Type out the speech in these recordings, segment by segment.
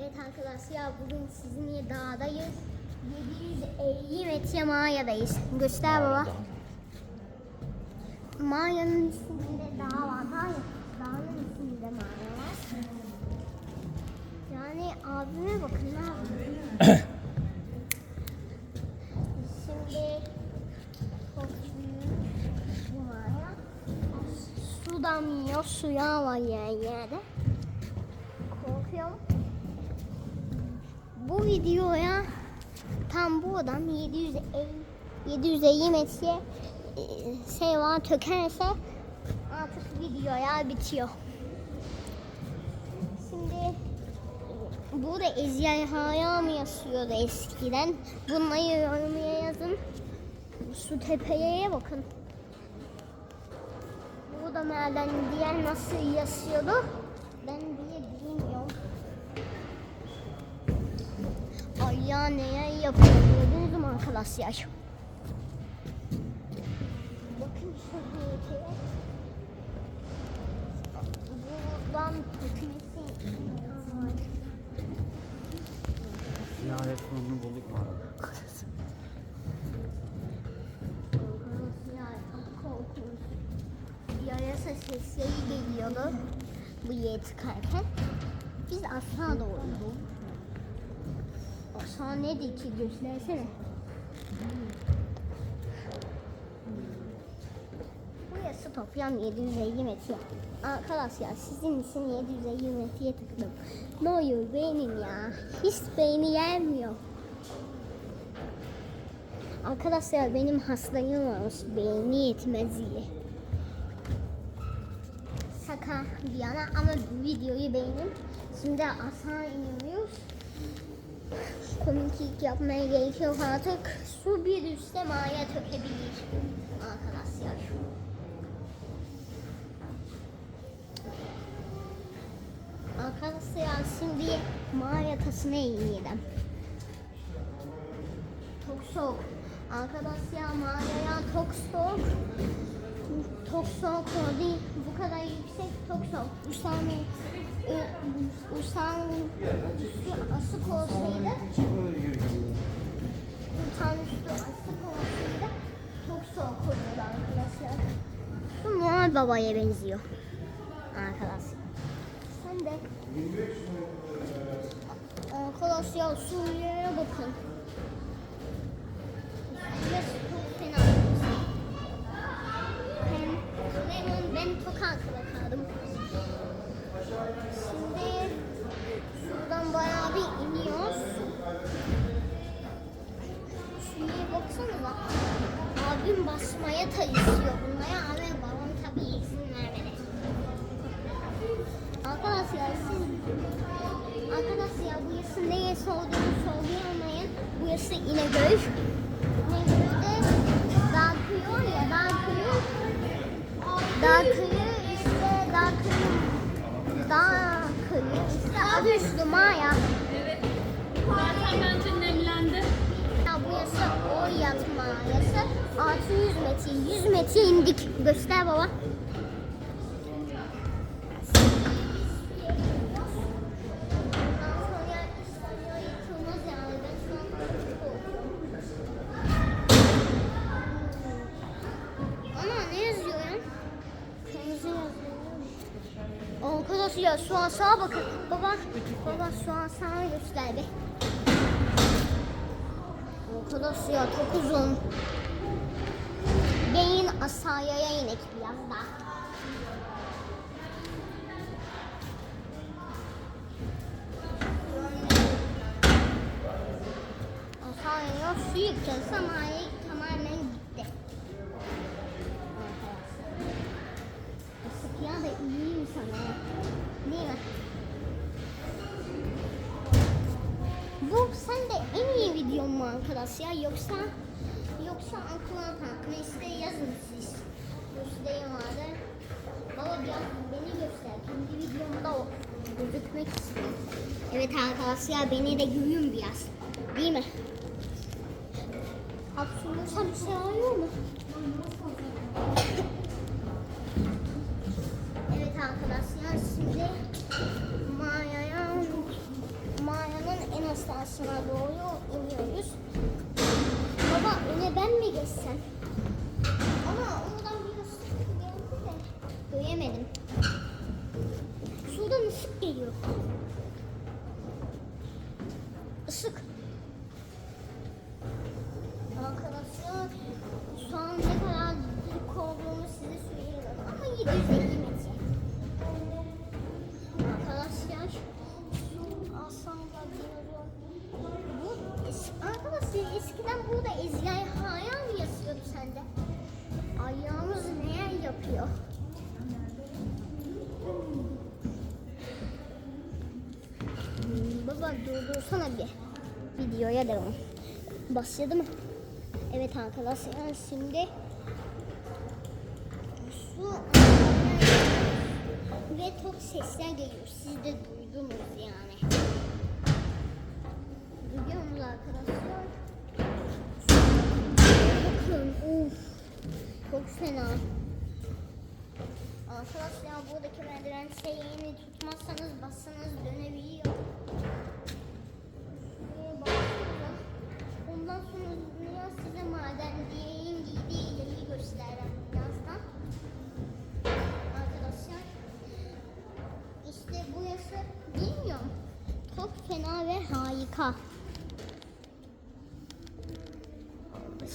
Evet arkadaşlar bugün sizinle dağdayız. 750 metre mağaradayız. Göster baba. Mağaranın üstünde dağ var. Hayır, dağın üstünde mağara var. Yani abime bakın ne yapıyor. Şimdi bu mağara. Su damlıyor, suya var yer yerde. Korkuyorum. Bu videoya tam bu adam 750 750 metre var tökerse artık videoya bitiyor. Şimdi e, burada ejderhaya mı yaşıyordu eskiden? Bunları yorumlara yazın. Şu tepeye bakın. Burada nereden diğer nasıl yaşıyordu? Ben diye bilmiyorum. Ay ya neye yapıyor gördünüz mü arkadaşlar? Bakın şu heyeteye. Buradan imkanı Ziyaret sonunu bulduk mu arada? Yarasa sesleri geliyordu bu yere çıkarken. Biz aşağı doğru Aşağı ne ki göstersene. Burası toplam 750 metre. Arkadaşlar sizin için 750 metreye tıkladım. Ne oluyor benim ya? Hiç beyni gelmiyor. Arkadaşlar benim hastalığım varmış. Beyni yetmezliği. Şaka bir yana ama bu videoyu beğenin. Şimdi aşağı iniyoruz. Komiklik yapmaya gerek yok artık. Su bir üstte mağaya tökebilir. Arkadaşlar. Arkadaşlar şimdi mağara tasına inelim. Çok soğuk. Arkadaşlar mağaraya çok soğuk. Çok soğuk oldu. Bu kadar yüksek çok soğuk. Uçağın uçağın üstü asık olsaydı üstü asık olsaydı çok soğuk olurdu arkadaşlar. Bu Noel Baba'ya benziyor. Arkadaşlar. Sen de Arkadaşlar suya bakın. Adı üstü Maya. Zaten bence nemlendi. Ya burası o yatma yası. 600 metre 100 metre indik. Göster baba. Çok uzun. Beyin aşağıya inek biraz daha. Aşağıya su yıkacağız ama tamamen gitti. Isık ya da iyiyim sana. Değil mi? Bu sende en iyi videon mu arkadaşlar yoksa yoksa Park mı işte yazın siz. Göstereyim vardı. Baba biraz beni göster. Kendi videomda o gözükmek istiyorum. Evet arkadaşlar beni de görün biraz. Değil mi? Hapşırırsa bir şey oluyor mu? Evet arkadaşlar şimdi mağaraya ma noktasına doğru iniyoruz. Ben mi geçsem? Eskiden burada ejderhaya mı yazıyordu sende? Ayağımız neler yapıyor? Hmm, Baba durdursana bir videoya devam. Başladı mı? Evet arkadaşlar şimdi su ve çok sesler geliyor. Siz de duydunuz yani. Duyuyor musunuz arkadaşlar? Bakın uf çok fena. Arkadaşlar buradaki merdiven şeyini tutmazsanız bassanız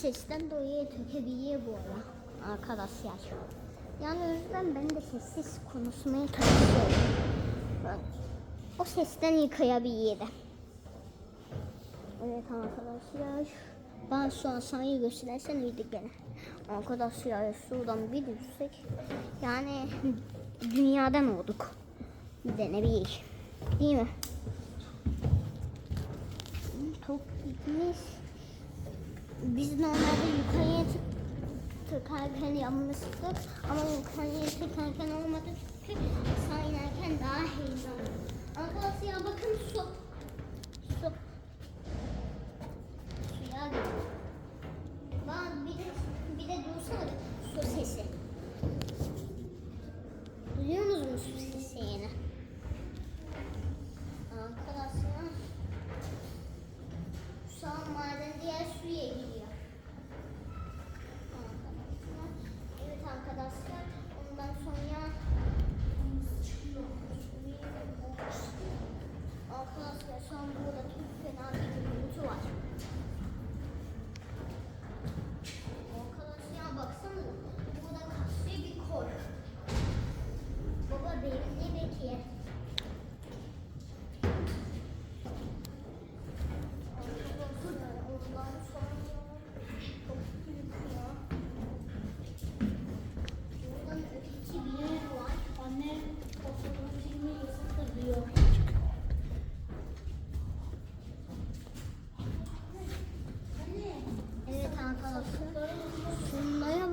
Sesten dolayı tökebiliyor bu ara arkadaşlar. Yani o yüzden ben de sessiz konuşmaya çalışıyorum. Ben o sesten yıkayabilirim. Evet arkadaşlar. Ben şu an sana göstersen iyiydik gene. Arkadaşlar şuradan bir düşsek. Yani dünyadan olduk. Bir de ne bileyim. Değil mi? Çok gitmiş. Biz normalde yukarıya tık tıkarken yanmıştık ama yukarıya tıkarken olmadı çünkü aşağı inerken daha heyecanlı. Arkadaşlar bakın. Su.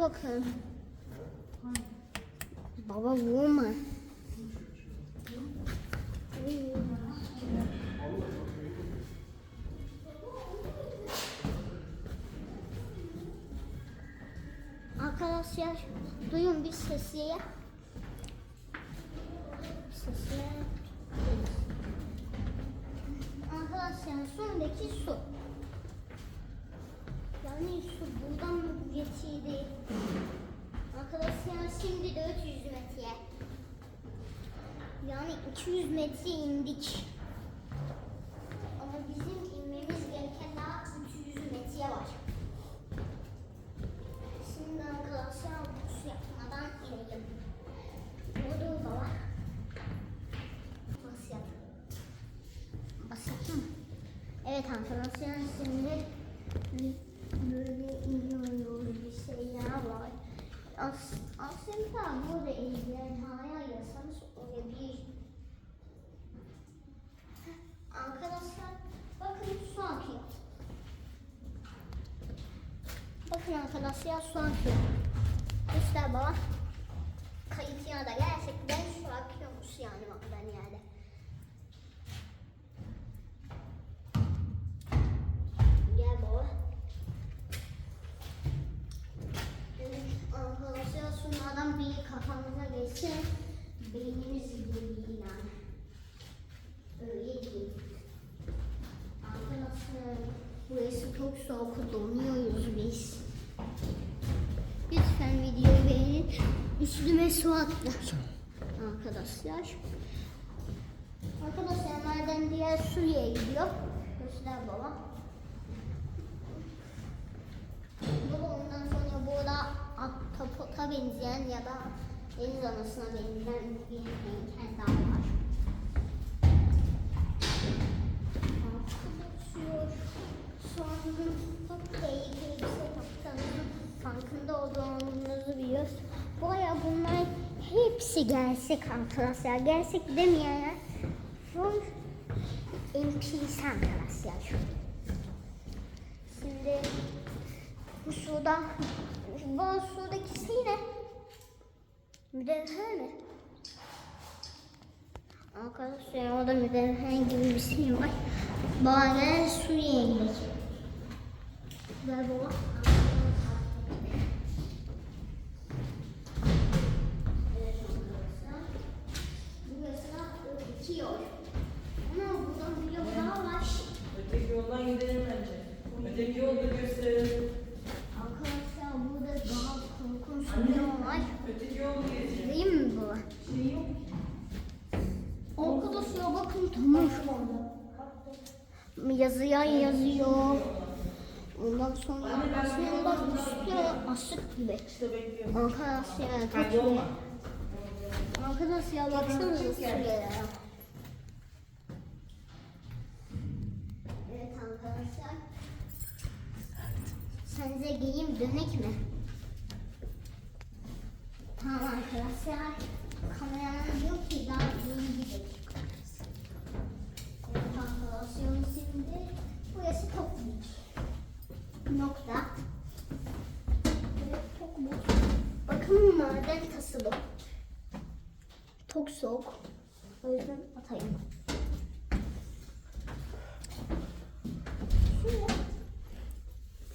Bakın. Baba vurma. Metre indik. Ama bizim inmemiz gereken daha 300 metre var. Şimdi arkadaşlar bu yapmadan inelim. Burada da var. Bas yap. Bas yaptın mı? Evet arkadaşlar şimdi böyle iniyoruz bir şeyler var. As aslında burada ejderhaya yasanız olabilir. Arkadaşlar bakın su akıyor. Bakın arkadaşlar su akıyor. Göster baba. Kayıt ya da gerçekten su akıyormuş Arkadaşlar. Arkadaşlar maden diğer suya gidiyor. Göster baba. Baba ondan sonra burada ahtapota benzeyen ya da deniz anasına benzeyen bir heykel daha var. Şey yaptığınızın farkında olduğunuzu biliyoruz. Bu bunlar hepsi gerçek arkadaşlar. Gerçek demeyenler full NPC arkadaşlar. Şimdi bu suda bu sudaki şey ne? Müdevher mi? Arkadaşlar orada müdevher gibi bir şey var. Bari suya indik. Ver baba. Gibi. İşte bekliyorum. Arkadaşlar kaçıyor. Arkadaşlar baksanıza şuraya. Evet arkadaşlar. Sence giyim dönek mi? Tamam arkadaşlar. Kameranın diyor ki daha iyi gidelim. Evet arkadaşlar şimdi burası toplayıcı. Nokta. Evet çok boş. Bakın maden kasılı. Çok soğuk. O yüzden atayım. Şuraya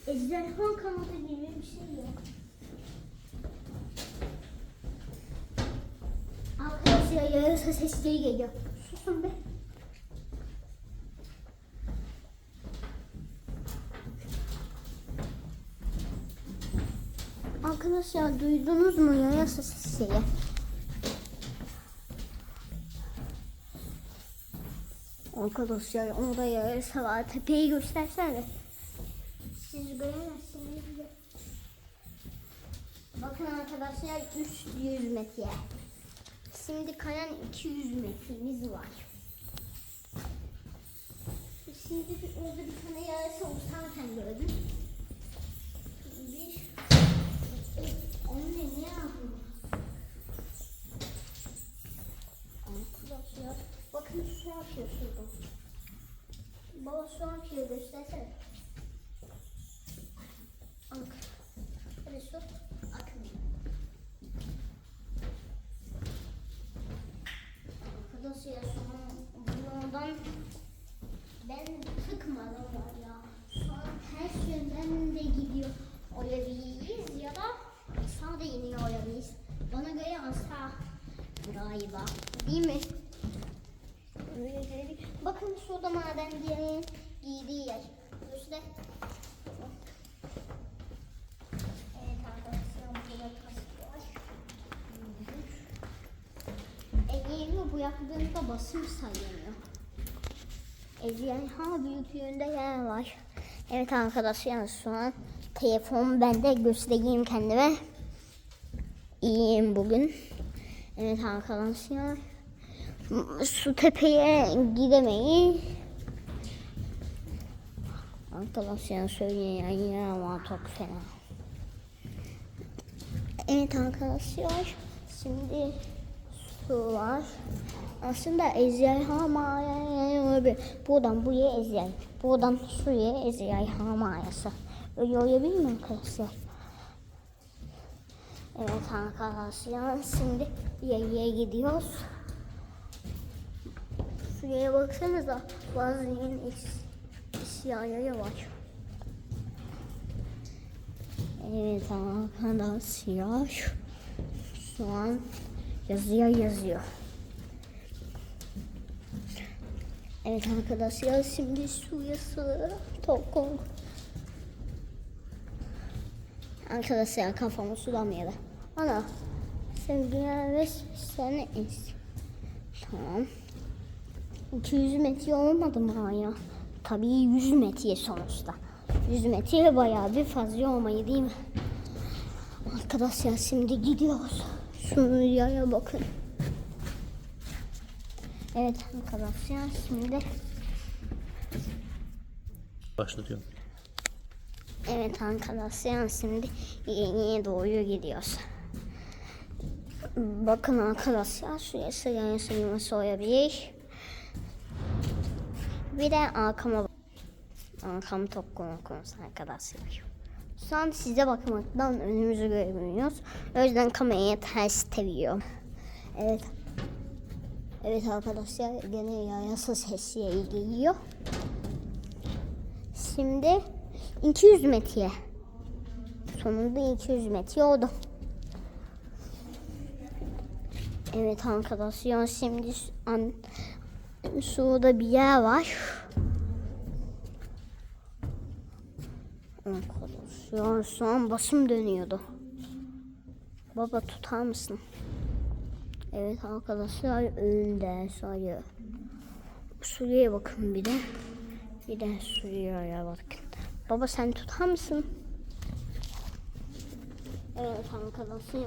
ejderha kanadı gibi bir şey yok. Arkadaşlar yarasa sesleri geliyor. Susun be. Arkadaşlar duydunuz mu yarasa sesleri? Arkadaşlar orada yarasa var. Tepeyi göstersene. Siz göremezsiniz de. Bakın arkadaşlar 300 metre. Şimdi kayan 200 metremiz var. Şimdi orada bir tane yarasa uçarken gördüm. Bir... Anne ne yapıyor? Arkadaşlar bakın su yapıyor şurada. Baba su yapıyor göstersene. Bak. Hadi su akmıyor. Arkadaşlar şu an bunlardan ben tıkmadım ya. Şu an ters yönden de gidiyor olabiliriz ya da sağ da iniyor olabiliriz. Bana göre sağ galiba. Değil mi? Bakın şurada maden diye giydiği yer. İşte. Evet arkadaşlar burada taş var. Yaptığında basım sayılıyor. Ejderha büyüklüğünde yer var. Evet arkadaşlar şu an telefon bende göstereyim kendime. İyiyim bugün. Evet arkadaşlar. Su tepeye gidemeyi Arkadaşlar söyleyen yer var çok fena. Evet arkadaşlar. Şimdi su var. Aslında mağaraya olabilir. Buradan buraya ejderha. Buradan suya ejderha mağarası. Öyle olabilir mi arkadaşlar? Evet arkadaşlar şimdi yaya gidiyoruz. Şuraya baksanıza bazı yeni eşyaları var. Evet arkadaşlar şu an yazıyor yazıyor. Evet arkadaşlar şimdi suya çok kork- Arkadaşlar kafamı sulamayalım. Ana. Sevgiler ve sana is. Tamam. 200 metre olmadı mı hala? Tabii 100 metre sonuçta. 100 metre bayağı bir fazla olmayı değil mi? Arkadaşlar şimdi gidiyoruz. Şunu yaya bakın. Evet arkadaşlar şimdi Başlatıyorum. Evet arkadaşlar şimdi yeniye doğru gidiyoruz. Bakın arkadaşlar şuraya sıraya sırması olabilir. Bir de arkama arkam çok korkunç arkadaşlar. Şu an size bakmaktan önümüzü göremiyoruz. O yüzden kamerayı ters çeviriyorum. Evet. Evet arkadaşlar gene yayası sesleri geliyor. Şimdi 200 metre. Sonunda 200 metre oldu. Evet arkadaşlar şimdi an şurada bir yer var. Arkadaşlar şu an basım dönüyordu. Baba tutar mısın? Evet arkadaşlar önünde sayı. Şuraya bakın bir de. Bir de şuraya bakın. Baba sen tutar mısın? Evet arkadaşlar şimdi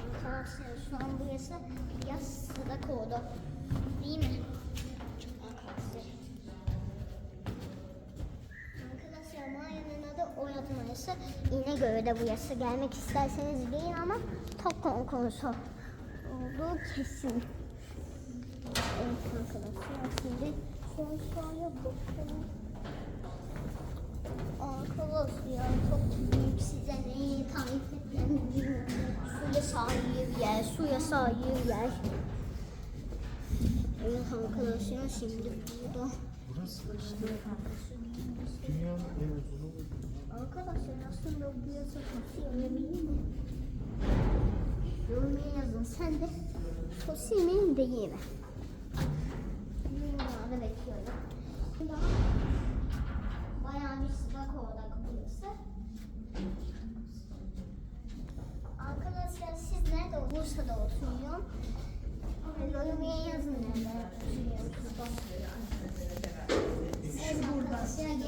Arkadaşlar şu an burası yaz sıcak oldu. Değil mi? Arkadaşlar. Mağaranın adı Oyatmayası. İnegöl'de bu yasa gelmek isterseniz gelin ama çok konusu olduğu kesin. Evet arkadaşlar şimdi son soruya bakalım. Arkadaşlar çok büyük size neyi tarif edeceğimi bilmiyorum. Suya sahip yer, suya sahip yer. Evet arkadaşlar şimdi burada. Burası işte dünyanın en uzun Arkadaşlar aslında bu fosil yemeği mi? Yorumlara yazın sen de mi? Yorumlarda bekliyorum. Bayağı bir sıcak orada burası. Arkadaşlar siz nerede Bursa'da oturuyorsun?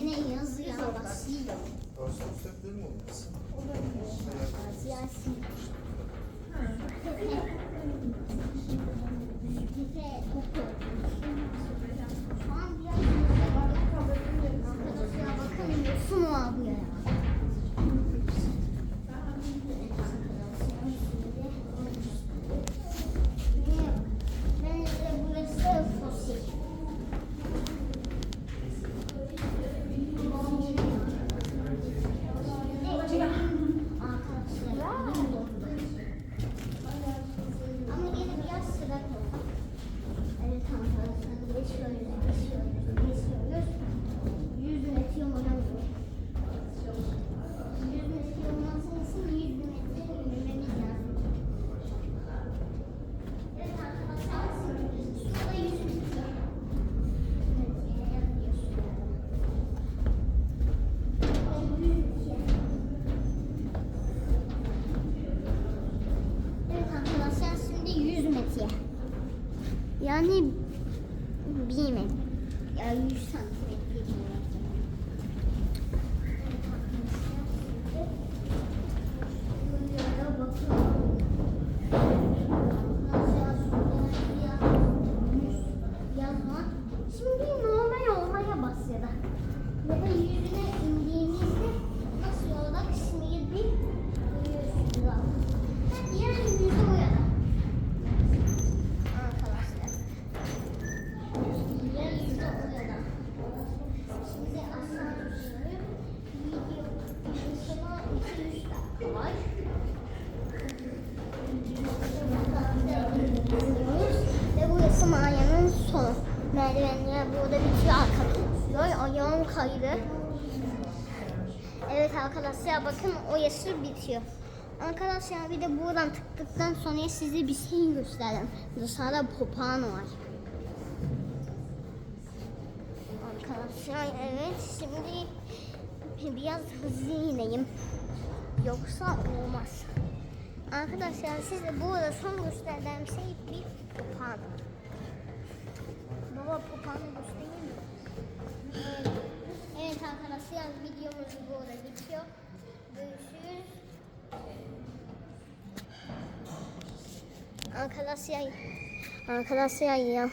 Yine yazıyor basıyor. Ağustos stepleri mi olmasın? 我问你。boyası bitiyor. Arkadaşlar bir de buradan tıktıktan sonra size bir şey göstereyim. Dışarıda papağan var. Arkadaşlar evet şimdi biraz hızlı ineyim. Yoksa olmaz. Arkadaşlar size burada son gösterdiğim şey bir papağan. Baba papağanı göstereyim mi? Evet, evet arkadaşlar videomuz burada bitiyor. Görüşürüz. Arkadaşlar Arkadaşlar ya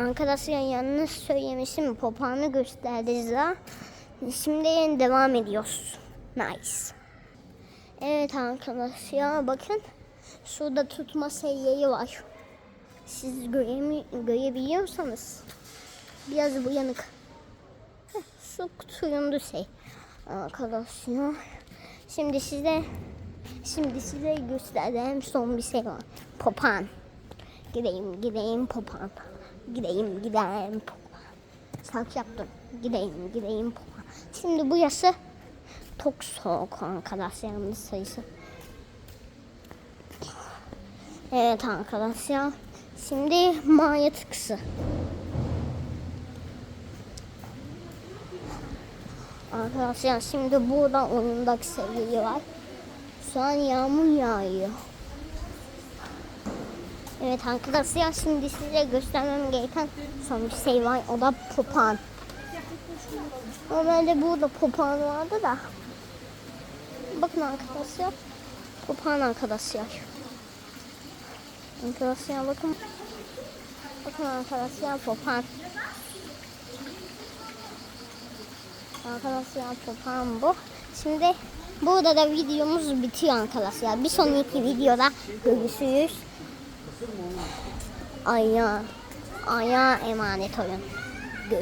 Arkadaşlar yanlış söylemişim papağanı gösterdi za. Şimdi devam ediyoruz. Nice. Evet arkadaşlar bakın şurada tutma şeyleri var. Siz göremi görebiliyorsanız biraz buyanık. Heh, Su turundu şey. Arkadaşlar şimdi size şimdi size göstereceğim son bir şey var. Papağan. Gideyim gideyim papağan. Gideyim gideyim papağan. Sak yaptım. Gideyim gideyim papağan. Şimdi bu yası çok soğuk arkadaşlarımız sayısı. Evet arkadaşlar. Şimdi maya tıkısı. Arkadaşlar şimdi burada oyundaki sevgili var. Şu an yağmur yağıyor. Evet arkadaşlar şimdi size göstermem gereken son bir şey var. O da papağan. Normalde burada papağan vardı da. Bakın arkadaşlar. Papağan arkadaşlar. Arkadaşlar bakın. Bakın arkadaşlar papağan. Arkadaşlar papağan bu. Şimdi burada da videomuz bitiyor arkadaşlar. Bir sonraki videoda görüşürüz. Aya, aya emanet olun.